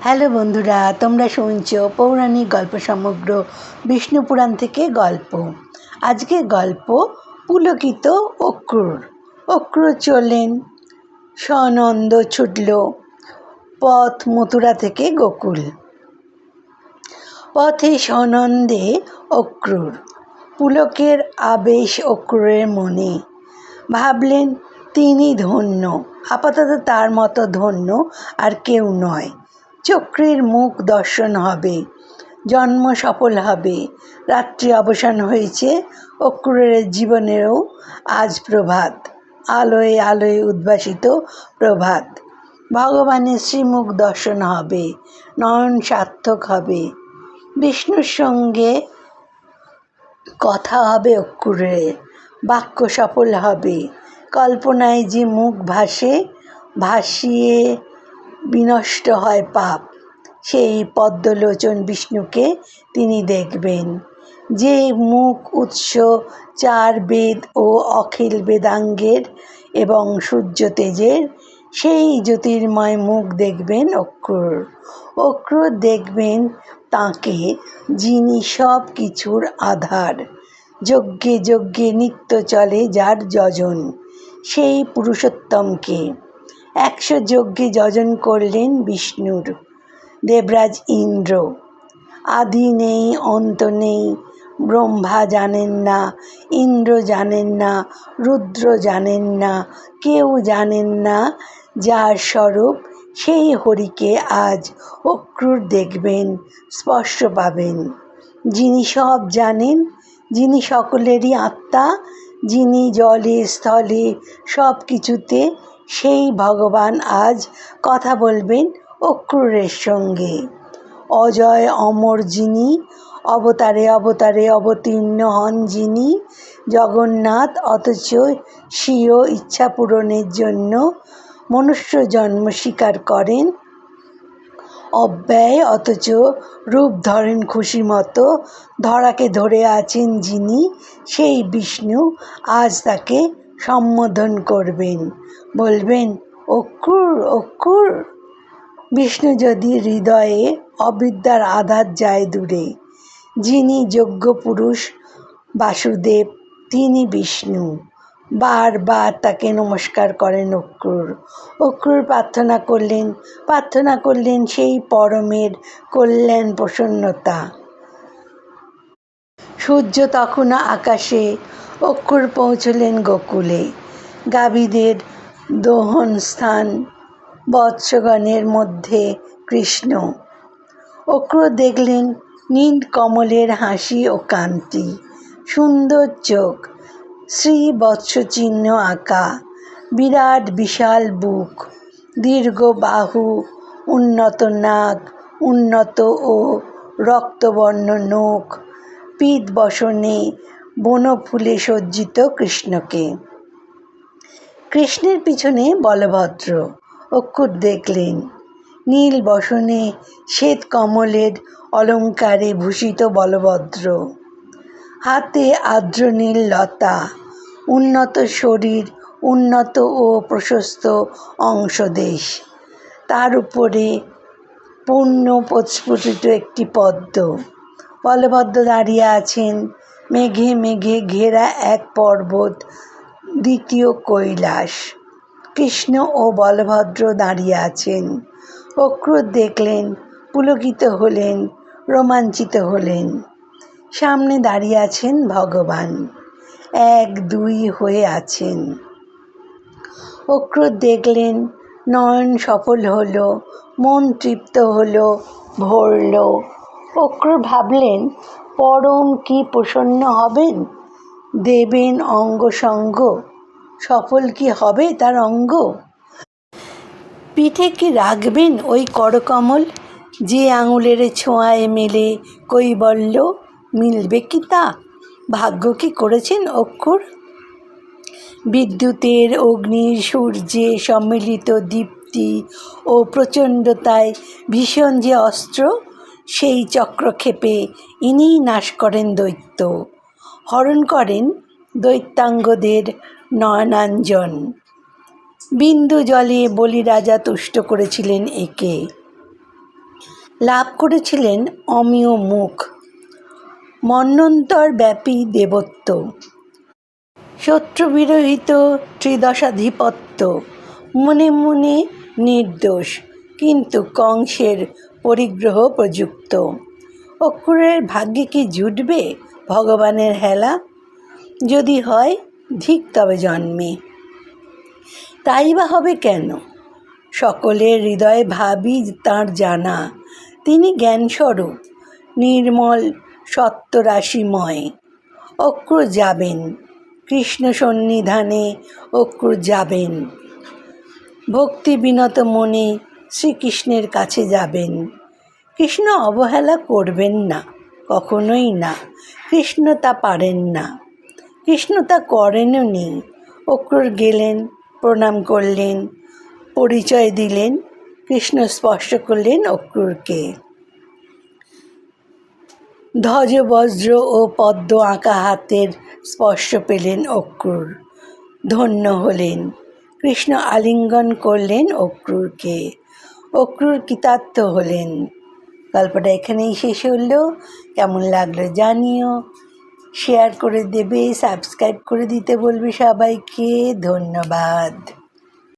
Hello বন্ধুরা, তোমরা শুনছো পৌরাণিক গল্প সমগ্র বিষ্ণুপুরাণ থেকে গল্প। আজকে গল্প পুলকিত অক্রুর। অক্রুর চললেন সনন্দ ছুটল পথ মথুরা থেকে গোকুল। পথে সনন্দে অক্রুর, পুলকের আবেশ অক্রুরের মনে। ভাবলেন, তিনি ধন্য, আপাতত তার মতো ধন্য আর কেউ নয়। চক্রের মুখ দর্শন হবে, জন্ম সফল হবে, রাত্রি অবসান হয়েছে, অক্রুরের জীবনেরও আজ প্রভাত, আলোয় আলোয় উদ্ভাসিত প্রভাত। ভগবানের শ্রীমুখ দর্শন হবে, নয়ন সার্থক হবে, বিষ্ণুর সঙ্গে কথা হবে অক্রুরের, বাক্য সফল হবে, কল্পনায় যে মুখ ভাসে, ভাসিয়ে বিনষ্ট হয় পাপ। সেই পদ্মলোচন বিষ্ণুকে তিনি দেখবেন। যে মুখ, উৎস, চার বেদ ও অখিল বেদাঙ্গের এবং সূর্য তেজের, সেই জ্যোতির্ময় মুখ দেখবেন অক্রুর অক্রুর দেখবেন তাকে, যিনি সব কিছুর আধার। যজ্ঞে যজ্ঞে নিত্য চলে যার যজন। সেই পুরুষোত্তমকে একশো যজ্ঞে যজন করলেন বিষ্ণুর। দেবরাজ ইন্দ্র, আদি নেই, অন্ত নেই, ব্রহ্মা জানেন না, ইন্দ্র জানেন না, রুদ্র জানেন না, কেউ জানেন না, যার স্বরূপ সেই হরিকে আজ অক্রুর দেখবেন, স্পর্শ পাবেন। যিনি সব জানেন, যিনি সকলেরই আত্মা, যিনি জলে, স্থলে সব কিছুতে সেই ভগবান আজ কথা বলবেন অক্রুরের সঙ্গে। অজয় অমর যিনি, অবতারে অবতারে অবতীর্ণ হন যিনি, জগন্নাথ অথচ স্বীয় ইচ্ছা পূরণের জন্য মনুষ্য জন্ম স্বীকার করেন। অব্যয় অথচ রূপ ধরেন খুশি মতো, ধরাকে ধরে আছেন যিনি, সেই বিষ্ণু আজ তাকে সম্বোধন করবেন। বলবেন, অক্ষুর অক্ষুর, বিষ্ণু যদি হৃদয়ে অবিদ্যার আধার যায় দূরে, যিনি যোগ্য পুরুষ বাসুদেব, তিনি বিষ্ণু। বারবার তাকে নমস্কার করেন অক্রুর অক্রুর প্রার্থনা করলেন প্রার্থনা করলেন সেই পরমের কল্যাণ প্রসন্নতা। সূর্য তখনও আকাশে অক্ষর পৌঁছলেন গোকুলে। গাভীদের দোহন স্থান বৎসগণের মধ্যে কৃষ্ণ। অক্রুর দেখলেন নীল কমলের হাসি ও কান্তি সুন্দর চোখ শ্রী বৎসচিহ্ন আঁকা, বিরাট বিশাল বুক, দীর্ঘ বাহু, উন্নত নাক, উন্নত ও রক্তবর্ণ নখ পিত বসনে বনফুলে সজ্জিত কৃষ্ণকে। কৃষ্ণের পিছনে বলভদ্র অক্ষুর দেখলেন। নীল বসনে শ্বেত কমলের অলঙ্কারে ভূষিত বলভদ্র। হাতে আর্দ্র নীল লতা, উন্নত শরীর, উন্নত ও প্রশস্ত অংশদেশ। তার উপরে পূর্ণ প্রস্ফুটিত একটি পদ্ম। বলভদ্র দাঁড়িয়ে আছেন মেঘে মেঘে ঘেরা এক পর্বত, দ্বিতীয় কৈলাস। কৃষ্ণ ও বলভদ্র দাঁড়িয়ে আছেন। অক্রুর দেখলেন, পুলকিত হলেন, রোমাঞ্চিত হলেন। সামনে দাঁড়িয়ে আছেন ভগবান। এক, দুই হয়ে আছেন। অক্রুর দেখলেন, নয়ন সফল হলো, মন তৃপ্ত হলো, ভরল। অক্রুর ভাবলেন পরম কি প্রসন্ন হবেন? দেবেন অঙ্গ সঙ্গ। সফল কি হবে তার অঙ্গ? পিঠে কি রাখবেন ওই করকমল? যে আঙুলের ছোঁয়ায় মেলে কৈবল্য মিলবে কি তা? ভাগ্য কি করেছেন অক্ষর? বিদ্যুতের অগ্নির সূর্যে সম্মিলিত দীপ্তি ও প্রচণ্ডতায় ভীষণ যে অস্ত্র সেই চক্রক্ষেপে ইনিই নাশ করেন দৈত্য। হরণ করেন দৈত্যাঙ্গদের নয়নাঞ্জন। বিন্দু জলে বলিরাজা তুষ্ট করেছিলেন একে। লাভ করেছিলেন অমিয় মুখ। মন্বন্তর ব্যাপী দেবত্ব। শত্রুবিরহিত ত্রিদশাধিপত্য। মনে মনে নির্দোষ, কিন্তু কংসের পরিগ্রহ প্রযুক্ত। অক্ষরের ভাগ্যে কি জুটবে ভগবানের হেলা? যদি হয় ধিক তবে জন্মে। তাই বা হবে কেন? সকলের হৃদয়ে ভাবি তাঁর জানা। তিনি জ্ঞানস্বরূপ, নির্মল, সত্যরাশিময়। অক্রুর যাবেন, কৃষ্ণ সন্নিধানে অক্রুর যাবেন। ভক্তি বিনত মনে শ্রীকৃষ্ণের কাছে যাবেন। কৃষ্ণ অবহেলা করবেন না, কখনোই না। কৃষ্ণ তা পারেন না। কৃষ্ণ তা করেনও নি। অক্রুর গেলেন, প্রণাম করলেন, পরিচয় দিলেন, কৃষ্ণ স্পর্শ করলেন অক্রুরকে। ধ্বজ বজ্র ও পদ্ম আঁকা হাতের স্পর্শ পেলেন অক্রুর। ধন্য হলেন। কৃষ্ণ আলিঙ্গন করলেন অক্রুরকে। অক্রুর কৃতার্থ হলেন। গল্পটা এখানেই শেষ হলো। কেমন লাগল জানিও। শেয়ার করে দেবে, সাবস্ক্রাইব করে দিতে বলবে সবাইকে। ধন্যবাদ।